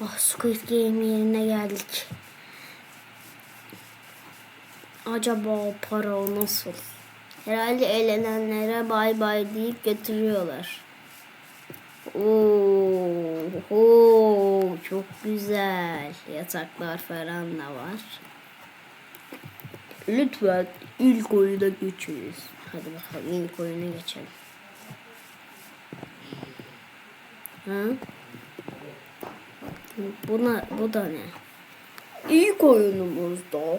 Oh, Squid Game yerine geldik. Acaba o para o nasıl? Herhalde eğlenenlere bay bay deyip götürüyorlar. Oo, çok güzel. Yataklar falan da var. Lütfen ilk oyuna geçiniz. Hadi bakalım ilk oyuna geçelim. Ha? Buna, bu da ne? İlk oyunumuzda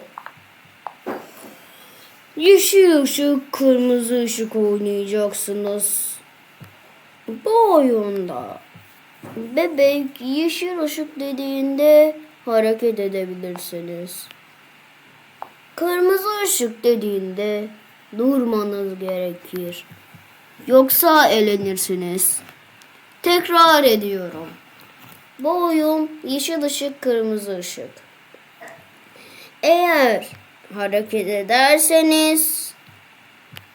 yeşil ışık, kırmızı ışık oynayacaksınız. Bu oyunda bebek yeşil ışık dediğinde hareket edebilirsiniz. Kırmızı ışık dediğinde durmanız gerekir. Yoksa elenirsiniz. Tekrar ediyorum. Bu oyun yeşil ışık, kırmızı ışık. Eğer hareket ederseniz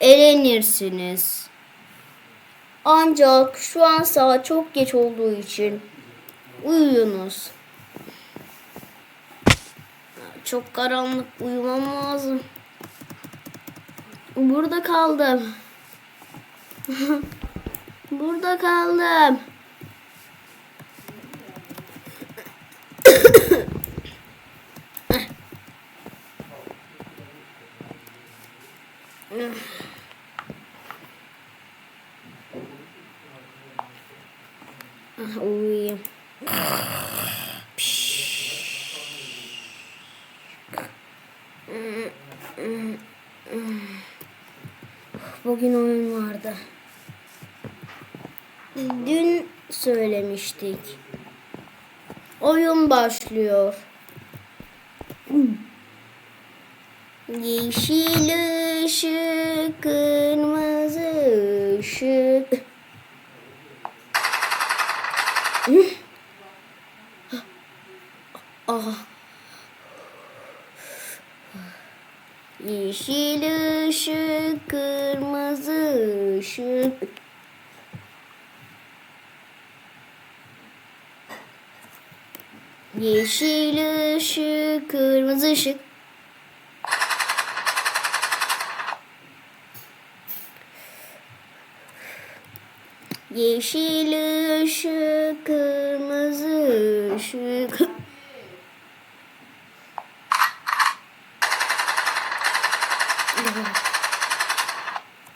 elenirsiniz. Ancak şu an saat çok geç olduğu için uyuyunuz. Çok karanlık uyumam lazım. Burada kaldım. Burada kaldım. Ah, Uyuyayım. Bugün oyun vardı. Dün söylemiştik. Oyun başlıyor. Yeşil ışık, kırmızı ışık. Hı? Ah. Yeşil ışık, kırmızı ışık. Yeşil ışık, kırmızı ışık. Yeşil ışık, kırmızı ışık.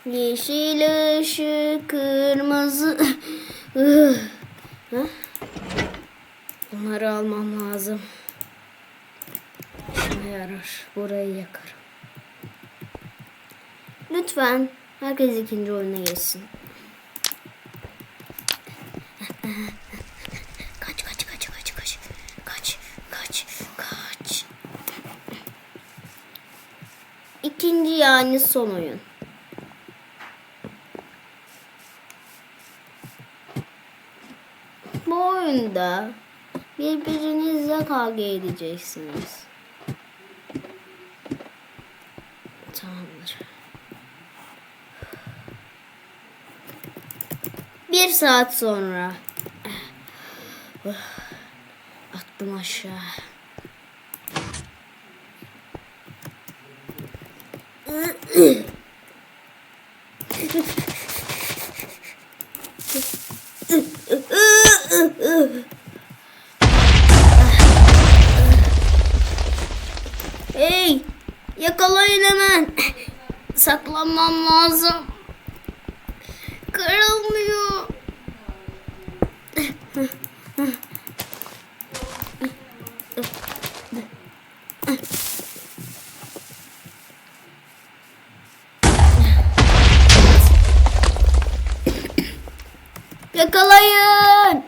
Yeşil ışık, kırmızı. Bunları almam lazım. İşime yarar. Burayı yakarım. Lütfen herkes ikinci oyuna geçsin. Kaç kaç kaç kaç kaç kaç kaç kaç. İkinci yani son oyun. Bu oyunda birbirinizle kavga edeceksiniz. Tamamdır. Bir saat sonra. Attım aşağı. Hey! Yakalayın hemen. Saklanmam lazım. Kırılmıyor. Yakalayın.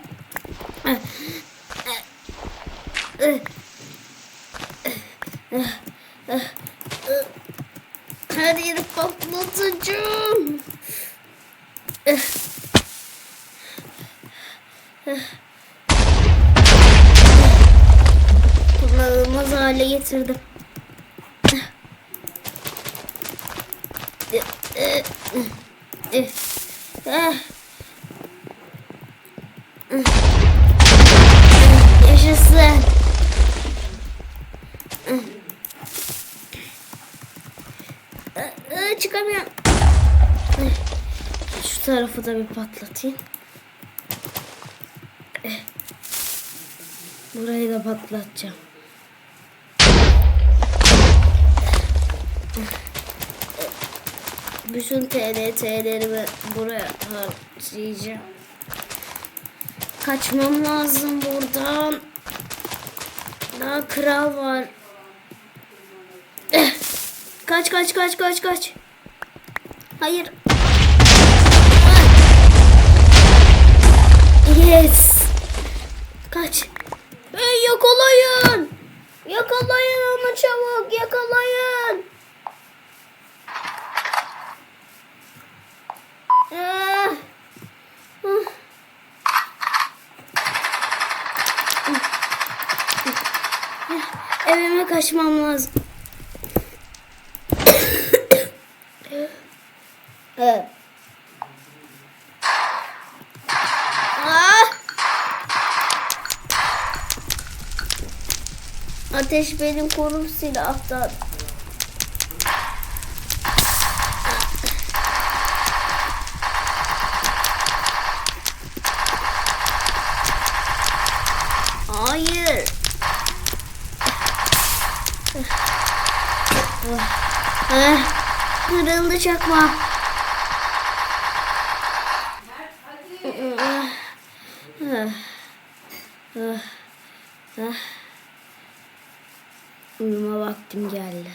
Her yeri patlatacağım. Kullanılmaz hale getirdim. Eh. Tarafı da bir patlatayım. Burayı da patlatacağım. Bütün TNT'lerimi buraya harcayacağım. Kaçmam lazım buradan. Daha kral var. Eh. Kaç kaç kaç kaç kaç. Hayır. Yes. Kaç. Hey yakalayın. Yakalayın onu çabuk yakalayın. Ah. Ah. Evime kaçmam lazım. evet. Ateş benim korum silahtan. Hayır. Eh, Kırıldı çakma. Ah, ah, ah. Uyuma vaktim geldi.